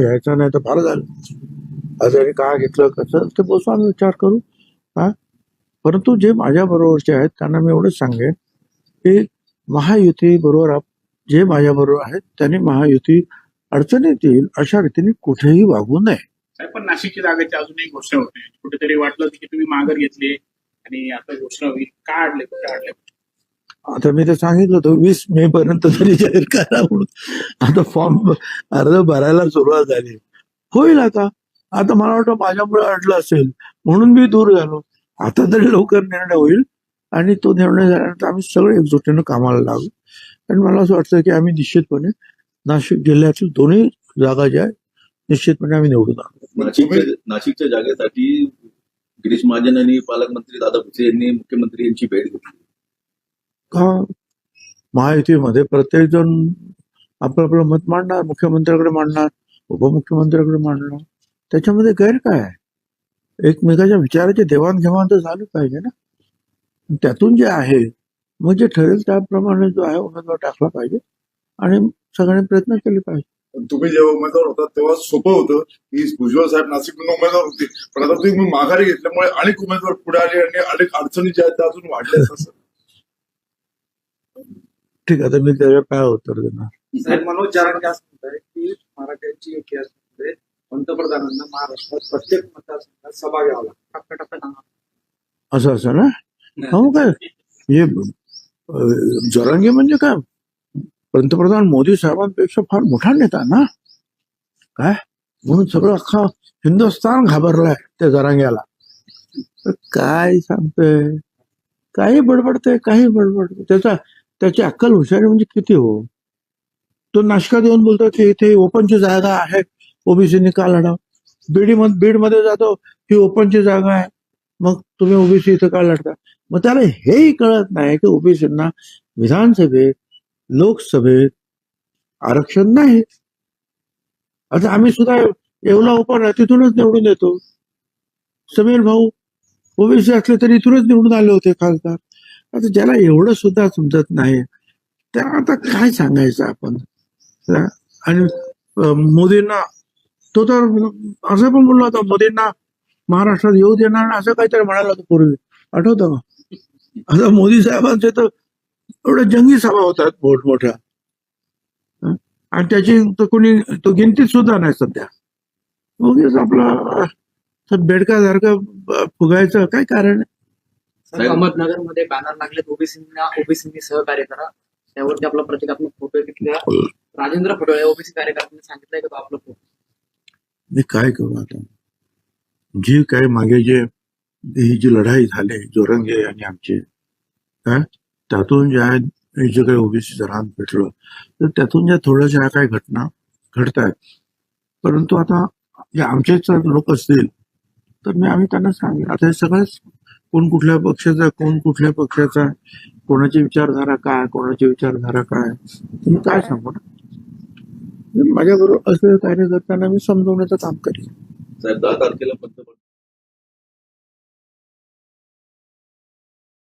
घ्यायचा नाही तर फार झालं. आजारी का घेतलं कसं? ते बसू आम्ही विचार करू. हा? परंतु जे माझ्या बरोबरचे आहेत त्यांना मी एवढंच सांगेन की महायुती बरोबर आप- जे माझ्या बरोबर आहेत त्यांनी महायुती अडचणीत येईल अशा रीतीने कुठेही वागू नये. पण नाशिकची जागेची अजूनही घोषणा होते. कुठेतरी वाटलं की तुम्ही माघार घेतली आणि आता घोषणा होईल. का अडले कुठे अडले आता मी तर सांगितलं होतं वीस मे पर्यंत तरी जाहीर करा म्हणून. आता फॉर्म अर्ज भरायला सुरुवात झाली. होईल आता. आता मला वाटतं माझ्यामुळे अडलं असेल. म्हणून मी दूर झालो. आता तरी लवकर निर्णय होईल. आणि तो निर्णय झाल्यानंतर आम्ही सगळे एकजुटीनं कामाला लागू. आणि मला असं वाटतं की आम्ही निश्चितपणे नाशिक जिल्ह्यातील दोन्ही जागा ज्या निश्चितपणे आम्ही निवडून आणू. नाशिकच्या नाशिकच्या जागेसाठी गिरीश महाजन यांनी पालकमंत्री दादा भुसे यांनी मुख्यमंत्री यांची भेट घेतली. का? महायुतीमध्ये प्रत्येक जण आपलं आपलं मत मांडणार मुख्यमंत्र्याकडे मांडणार उपमुख्यमंत्र्याकडे मांडणार. त्याच्यामध्ये गैर काय आहे? एकमेकाच्या विचाराची देवाणघेवाण तर झाली पाहिजे ना. त्यातून जे आहे मग जे ठरेल त्याप्रमाणे जो आहे उमेदवार टाकला पाहिजे आणि सगळ्यांनी प्रयत्न केले पाहिजे. पण तुम्ही जेव्हा उमेदवार होता तेव्हा सोपं होतं की भुजबळ साहेब नाशिकमधून उमेदवार होते. पण आता तुम्ही माघारी घेतल्यामुळे अनेक उमेदवार पुढे आले आणि अनेक अडचणी ज्या आहेत त्या अजून वाढल्या असं. ठीक आहे तर मी त्याच्या काय उत्तर देणार. साहेब मनोज जरांगे असं म्हणताय की मराठ्यांची इतिहासामध्ये पंतप्रधानांना महाराष्ट्रात प्रत्येक मतदारसंघात सभा घ्यावा लागतो. असं असं ना? हो काय? हे जरांगे म्हणजे काय? पंतप्रधान मोदी साहेबांपेक्षा फार मोठा नेता ना? काय? म्हणून सगळं अख्खा हिंदुस्थान घाबरलाय त्या जरांग्याला. काय सांगतोय? काही बडबडतंय काही बडबडतंय. त्याचा त्याची अक्कल हुशारी म्हणजे किती हो? तो नाशकात येऊन बोलतो की इथे ओपनची जागा आहे ओबीसीनी का लढाव. बीडी मध्ये बीडमध्ये जातो ही ओपनची जागा आहे. मग तुम्ही ओबीसी इथं का लढता? मग त्याला हेही कळत नाही की ओबीसींना विधानसभेत लोकसभेत आरक्षण नाही. आता आम्ही सुद्धा येवला ओपन आहे तिथूनच निवडून येतो. समीर भाऊ ओबीसी असले तरी इथूनच निवडून आले होते खासदार. आता ज्याला एवढं सुद्धा समजत नाही त्या आता काय सांगायचं आपण? आणि मोदींना तो तर असं पण बोललो होता मोदींना महाराष्ट्रात येऊ देणार असं काहीतरी म्हणाला होता पूर्वी. आठवतं का? आता मोदी साहेबांचे तर एवढ्या जंगी सभा होतात मोठमोठ्या. आणि त्याची तर कोणी तो गिनतीत सुद्धा नाही सध्या. उगीच आपला बेडकासारखं फुगायचं काय कारण? आहे? साहेब अहमदनगरमध्ये बॅनर लागले ओबीसींना ओबीसींनी सहकार्य करा. त्यावरती आपला प्रतिकात्मक फोटो तिथल्या राजेंद्र फडोळे ओबीसी कार्यकर्त्यांनी सांगितलंय की तो आपला फोटो मी काय करू आता? जी काय मागे जे ही जी लढाई झाली जोरंगे आणि आमची काय त्यातून जे आहे हे जे काही ओबीसी रान पेटलं तर त्यातून ज्या थोड्याशा काही घटना घडत आहेत परंतु आता जे आमचेच लोक असतील तर मी आम्ही त्यांना सांगेन. आता हे सगळंच कोण कुठल्या पक्षाचा कोण कुठल्या पक्षाचा कोणाची विचारधारा काय कोणाची विचारधारा काय? तुम्ही काय सांगू ना? माझ्याबरोबर असं कार्य करताना मी समजवण्याचं काम करेन.